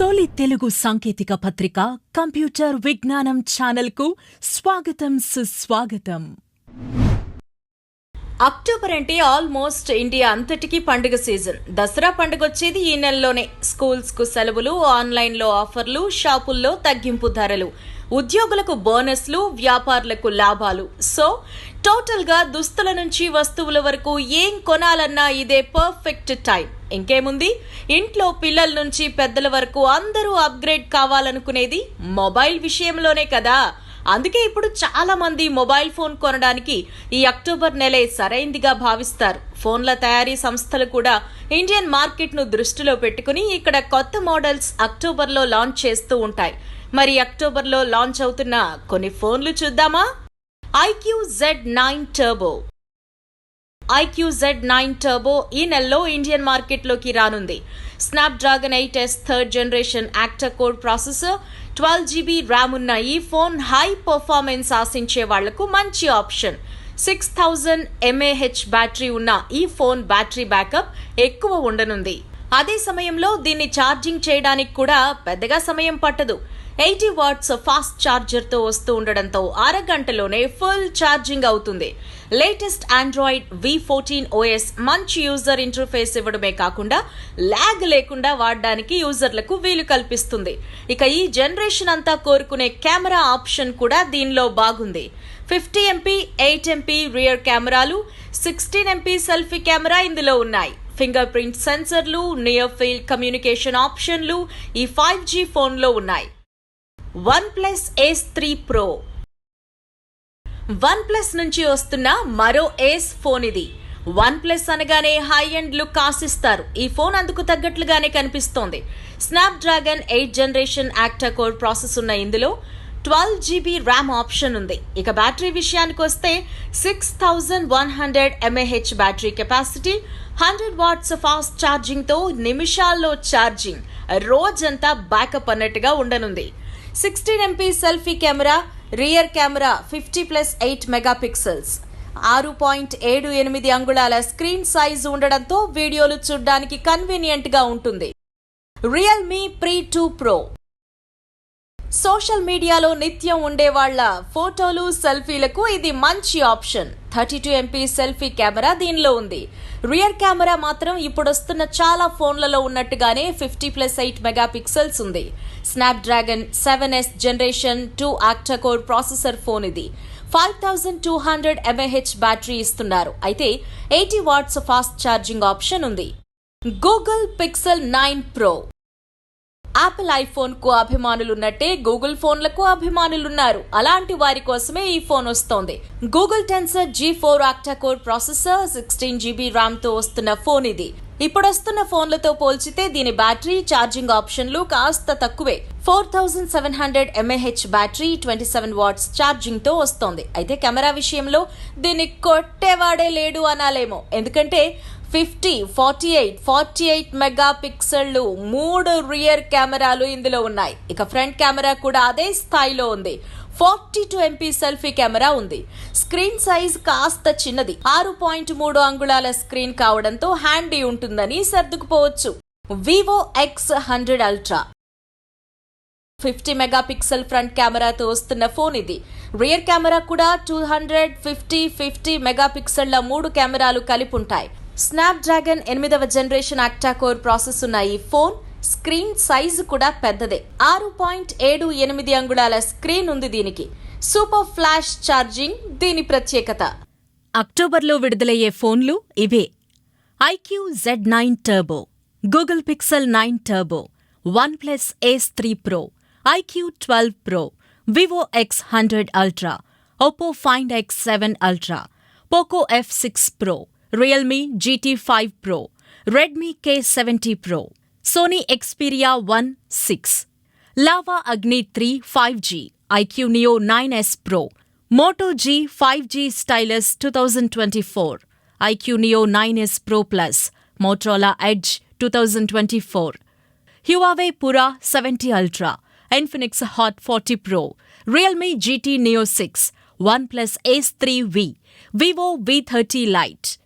తొలి తెలుగు సాంకేతిక పత్రిక కంప్యూటర్ విజ్ఞానం ఛానల్కు స్వాగతం సుస్వాగతం. అక్టోబర్ అంటే ఆల్మోస్ట్ ఇండియా అంతటికీ పండుగ సీజన్. దసరా పండుగ వచ్చేది ఈ నెలలోనే. స్కూల్స్కు సెలవులు ఆన్లైన్లో ఆఫర్లు షాపుల్లో తగ్గింపు ధరలు ఉద్యోగులకు బోనస్లు వ్యాపారులకు లాభాలు. సో టోటల్గా దుస్తుల నుంచి వస్తువుల వరకు ఏం కొనాలన్నా ఇదే పర్ఫెక్ట్ టైం. ఇంకేముంది? ఇంట్లో పిల్లల నుంచి పెద్దల వరకు అందరూ అప్గ్రేడ్ కావాలనుకునేది మొబైల్ విషయంలోనే కదా. అందుకే ఇప్పుడు చాలా మంది మొబైల్ ఫోన్ కొనడానికి ఈ అక్టోబర్ నెలే సరైందిగా భావిస్తారు. ఫోన్ల తయారీ సంస్థలు కూడా ఇండియన్ మార్కెట్ను దృష్టిలో పెట్టుకుని ఇక్కడ కొత్త మోడల్స్ అక్టోబర్లో లాంచ్ చేస్తూ ఉంటాయి. మరి అక్టోబర్లో లాంచ్ అవుతున్న కొన్ని ఫోన్లు చూద్దామా? IQOO Z nine turbo. IQOO Z nine turbo ఈ నెలలో ఇండియన్ మార్కెట్లోకి రానుంది. Snapdragon eight S third generation octa core processor twelve GB RAM ఉన్న ఈ ఫోన్ హై పర్ఫార్మెన్స్ ఆశించే వాళ్ళకు మంచి option. Six thousand mAh battery ఉన్న ఈ ఫోన్ బ్యాటరీ బ్యాకప్ ఎక్కువ ఉండనుంది. అదే సమయంలో దీన్ని ఛార్జింగ్ చేయడానికి కూడా పెద్దగా సమయం పట్టదు. ఎయిటీ వాట్స్ ఫాస్ట్ ఛార్జర్తో వస్తూ ఉండడంతో అరగంటలోనే ఫుల్ ఛార్జింగ్ అవుతుంది. Latest Android V fourteen OS మంచి యూజర్ ఇంటర్ఫేస్ ఇవ్వడమే కాకుండా ల్యాగ్ లేకుండా వాడడానికి యూజర్లకు వీలు కల్పిస్తుంది. ఇక ఈ జనరేషన్ అంతా కోరుకునే కెమెరా ఆప్షన్ కూడా దీనిలో బాగుంది. Fifty MP eight MP rear కెమెరాలు సిక్స్టీన్ ఎంపీ సెల్ఫీ కెమెరా ఇందులో ఉన్నాయి. ఫింగర్ ప్రింట్ సెన్సర్లు నియర్ ఫీల్డ్ కమ్యూనికేషన్ ఆప్షన్లు ఈ ఫైవ్ జీ ఫోన్లో ఉన్నాయి. OnePlus ace three pro. OnePlus నుంచి వస్తున్న మరో ఏస్ ఫోన్ ఇది. వన్ ప్లస్ అనగానే హై అండ్ లుక్ ఆశిస్తారు. ఈ ఫోన్ అందుకు తగ్గట్లుగానే కనిపిస్తోంది. Snapdragon eight generation octa core process ఉన్న ఇందులో ట్వెల్వ్ జీబీ ర్యామ్ ఆప్షన్ ఉంది. ఇక బ్యాటరీ విషయానికి వస్తే six thousand one hundred mAh battery capacity hundred watts fast ఛార్జింగ్తో నిమిషాల్లో ఛార్జింగ్ రోజంతా బ్యాకప్ అన్నట్టుగా ఉండనుంది. Sixteen MP selfie camera rear camera fifty plus eight megapixels ఆరు పాయింట్ ఏడు ఎనిమిది అంగుళాల స్క్రీన్ సైజ్ ఉండడంతో వీడియోలు చూడడానికి కన్వీనియంట్గా ఉంటుంది. Realme P two pro social media నిత్యం ఉండే వాళ్ళ ఫోటోలు సెల్ఫీలకు ఇది మంచి option thirty two MP selfie camera దీనిలో ఉంది. రియర్ కెమెరా మాత్రం ఇప్పుడు వస్తున్న చాలా ఫోన్లలో ఉన్నట్టుగానే fifty plus eight megapixels ఉంది. Snapdragon seven S generation two octa core processor phone ఇది. Five thousand two hundred mAh battery ఇస్తున్నారు. అయితే eighty watts fast charging option ఉంది. Google pixel nine pro Apple ఐఫోన్కు అభిమానులున్నట్టే గూగుల్ ఫోన్లకు అభిమానులున్నారు. అలాంటి వారి కోసమే ఈ ఫోన్ వస్తోంది. Google Tensor G four octa core processor sixteen GB ర్యామ్తో వస్తున్న ఫోన్ ఇది. ఇప్పుడొస్తున్న ఫోన్లతో పోల్చితే దీని బ్యాటరీ ఛార్జింగ్ ఆప్షన్లు కాస్త తక్కువే. Four thousand seven hundred mAh battery twenty seven watts ఛార్జింగ్తో వస్తోంది. అయితే కెమెరా విషయంలో దీన్ని కొట్టేవాడే లేడు అనాలేమో. ఎందుకంటే fifty forty eight forty eight mega పిక్సెళ్ళు మూడు రియర్ కెమెరాలు ఇందులో ఉన్నాయి. ఇక ఫ్రంట్ కెమెరా కూడా అదే స్థాయిలో ఉంది. Forty two MP selfie camera ఉంది. స్క్రీన్ సైజ్ కాస్త చిన్నది. ఆరు పాయింట్ మూడు అంగుళాల స్క్రీన్ కావడంతో హ్యాండీ ఉంటుందని సర్దుకుపోవచ్చు. Vivo X hundred ultra. Fifty megapixel front కెమెరాతో వస్తున్న ఫోన్ ఇది. రియర్ కెమెరా కూడా two hundred fifty fifty mega పిక్సెళ్ళ మూడు కెమెరాలు కలిపి ఉంటాయి స్నాప్డ్రాగన్ ఎనిమిదవ జనరేషన్ ఆక్టాకోర్ ప్రాసెస్ ఉన్న ఈ ఫోన్ స్క్రీన్ సైజు కూడా పెద్దదే. ఆరు పాయింట్ ఏడు ఎనిమిది అంగుళాల స్క్రీన్ ఉంది దీనికి. సూపర్ ఫ్లాష్ ఛార్జింగ్ దీని ప్రత్యేకత. అక్టోబర్లో విడుదలయ్యే ఫోన్లు ఇవే. IQOO Z nine turbo Google pixel nine turbo OnePlus ace three pro iQOO twelve pro Vivo X hundred ultra Oppo find X seven ultra Poco F six pro Realme GT5 Pro, Redmi K70 Pro, Sony Xperia 1 6, Lava Agni 3 5G, IQ Neo 9S Pro, Moto G 5G Stylus 2024, IQ Neo 9S Pro Plus, Motorola Edge 2024, Huawei Pura 70 Ultra, Infinix Hot 40 Pro, Realme GT Neo 6, OnePlus Ace 3V, Vivo V30 Lite,